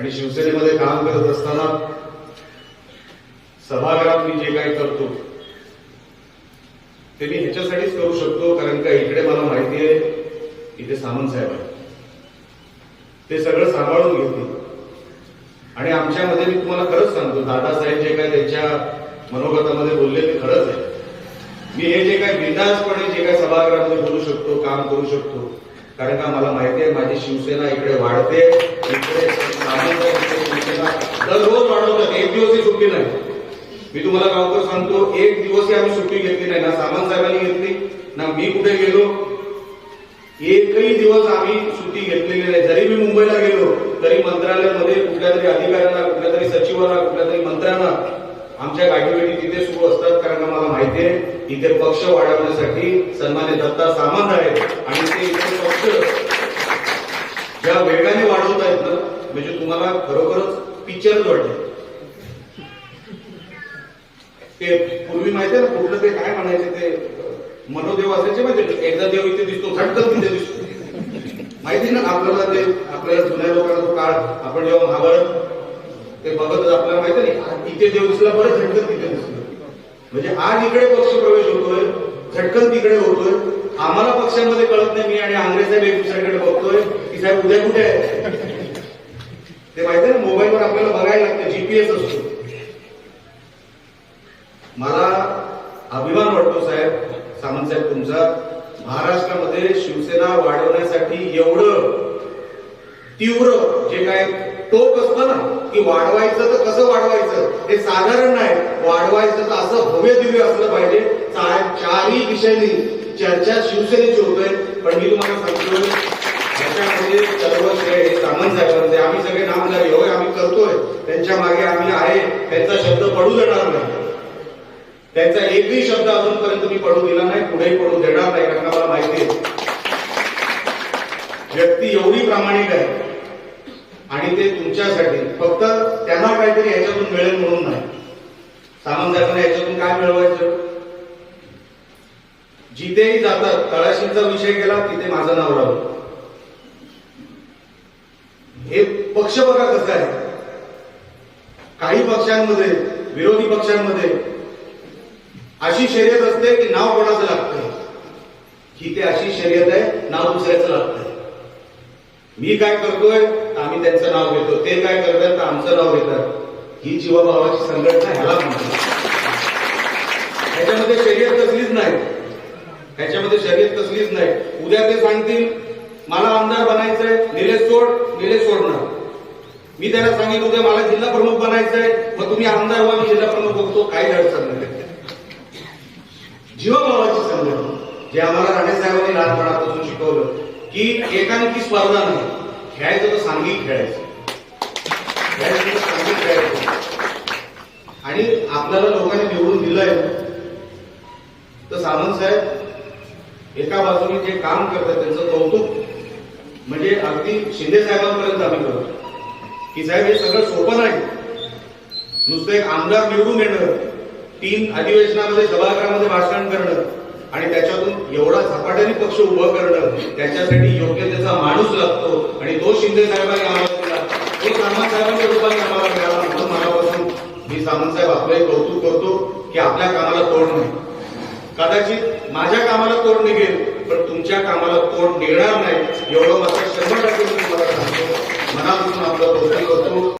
आणि शिवसेनेमध्ये काम करत असताना सभागृहात मी जे काही करतो ते मी ह्याच्यासाठीच करू शकतो कारण का इकडे मला माहिती आहे इथे सामंत साहेब ते सगळं सांभाळून घेतील. आणि आमच्यामध्ये मी तुम्हाला खरंच सांगतो दादासाहेब जे काही त्यांच्या मनोगतामध्ये बोलले ते खरंच आहे. मी हे जे काही बिंदासपणे जे काही सभागृहामध्ये बोलू शकतो काम करू शकतो कारण का मला माहिती आहे माझी शिवसेना इकडे वाढते इकडे सामंत आहे, शिवसेना दररोज वाढवतात एक दिवसही सुट्टी नाही. मी तुम्हाला गावकर सांगतो एक दिवसही आम्ही सुट्टी घेतली नाही ना सामंत साहेबांनी घेतली ना मी कुठे गेलो. एकही दिवस आम्ही सुट्टी घेतलेली नाही. जरी मी मुंबईला गेलो तरी मंत्रालयामध्ये कुठल्या तरी अधिकाऱ्यांना कुठल्या तरी सचिवांना कुठल्या तरी मंत्र्यांना आमच्या गाठीभेटी तिथे सुरू असतात कारण मला माहिती आहे इथे पक्ष वाढवण्यासाठी सन्मान्य दत्ता सामंत आहेत आणि ते इथे ज्या वेगाने वाढवत आहेत ना म्हणजे तुम्हाला खरोखरच पिक्चर वाटेल ते पूर्वी माहिती आहे ना कुठलं ते काय म्हणायचे ते मनोदेव असायचे माहिती एकदा देव इथे दिसतो झटकन तिथे दिसतो. माहिती ना आपल्याला ते आपल्याला जुन्या लोकांना तो काळ आपण जेव्हा महाभारत ते बघत आपल्याला माहिती नाही इथे देव दिसला बरं झटकन तिथे दिसलं. म्हणजे आज इकडे पक्ष प्रवेश होतोय? झटकन तिकडे होतोय. आम्हाला पक्षामध्ये कळत नाही मी आणि आंग्रे साहेब एक दुसऱ्याकडे बघतोय. की साहेब उद्या कुठे आहे? ते माहिती ना मोबाईलवर आपल्याला बघायला लागतं जीपीएस असतो. मला अभिमान वाटतो साहेब सामंत साहेब तुमचा महाराष्ट्रामध्ये शिवसेना वाढवण्यासाठी एवढं तीव्र जे काय टोक असतं ना की वाढवायचं तर कसं वाढवायचं? हे साधारण नाही. वाढवायचं तर असं भव्य दिव्य असलं पाहिजे. चारही विषयांनी चर्चा शिवसेनेची होतोय. पण मी तुम्हाला सांगतो त्याच्यामध्ये सर्व श्रेय सामंत साहेबांचे आम्ही सगळे नामधारी होय आम्ही करतोय. त्यांच्या मागे आम्ही आहे. त्यांचा शब्द पडू देणार नाही. त्यांचा एकही शब्द अजूनपर्यंत मी पडू दिला नाही पुढेही पडू देणार नाही कारण का मला माहिती आहे. व्यक्ती एवढी प्रामाणिक आहे. आणि ते तुमच्यासाठी. फक्त त्यांना काहीतरी ह्याच्यातून मिळेल म्हणून नाही. सामान साहेबांना याच्यातून काय मिळवायचं? जिथेही जातात तळाशीचा विषय केला तिथे माझं नाव राहतं. हे पक्ष बघा कसं आहे. काही पक्षांमध्ये विरोधी पक्षांमध्ये अशी शर्यत असते की नाव कोणाचं लागतंय? ही ते अशी शर्यत आहे नाव दुसऱ्याचं लागतंय. मी काय करतोय? आम्ही त्यांचं नाव घेतो. ते काय करतात? तर आमचं नाव घेतात. ही जीवाभावाची संघटना ह्याला म्हणतात. ह्याच्यामध्ये शर्यत कसलीच नाही ह्याच्यामध्ये शर्यत कसलीच नाही उद्या ते सांगतील मला आमदार बनायचंय निलेश सोड निलेश सोडणार. मी त्याला सांगितलं उद्या मला जिल्हा प्रमुख बनायचंय मग तुम्ही आमदार व्हा मी जिल्हा प्रमुख बघतो काही अडचण नाही. जीवभावाची संघटना. जे आम्हाला राणे साहेबांनी लहानपणापासून शिकवलं की एकांकी स्पर्धा नाही. खेळायचं तर सांघिक खेळायचं. खेळायचं सांघिक खेळायचं. आणि आपल्याला लोकांनी निवडून दिलंय तर सामंत साहेब एका बाजूने जे काम करतात त्यांचं कौतुक म्हणजे अगदी शिंदे साहेबांपर्यंत आम्ही करतो. की साहेब हे सगळं सोपं नाही. नुसतं एक आमदार निवडून येणं तीन अधिवेशनामध्ये सभागृहामध्ये भाषण करणं एवढा पक्ष उभं करणं त्याच्यासाठी योग्य त्याचा माणूस लागतो आणि तो शिंदे साहेबांनी आम्हाला दिला. तो सामंत साहेबांच्या रूपाने आम्हाला मिळाला. म्हणून मनापासून मी सामंतसाहेब आपलंही कौतुक करतो की आपल्या कामाला तोड नाही. कदाचित माझ्या कामाला तोड निघेल पण तुमच्या कामाला तोड निघणार नाही एवढं मात्र शंभर टक्के तुम्हाला सांगतो. मनापासून आपलं कौतुक करतो.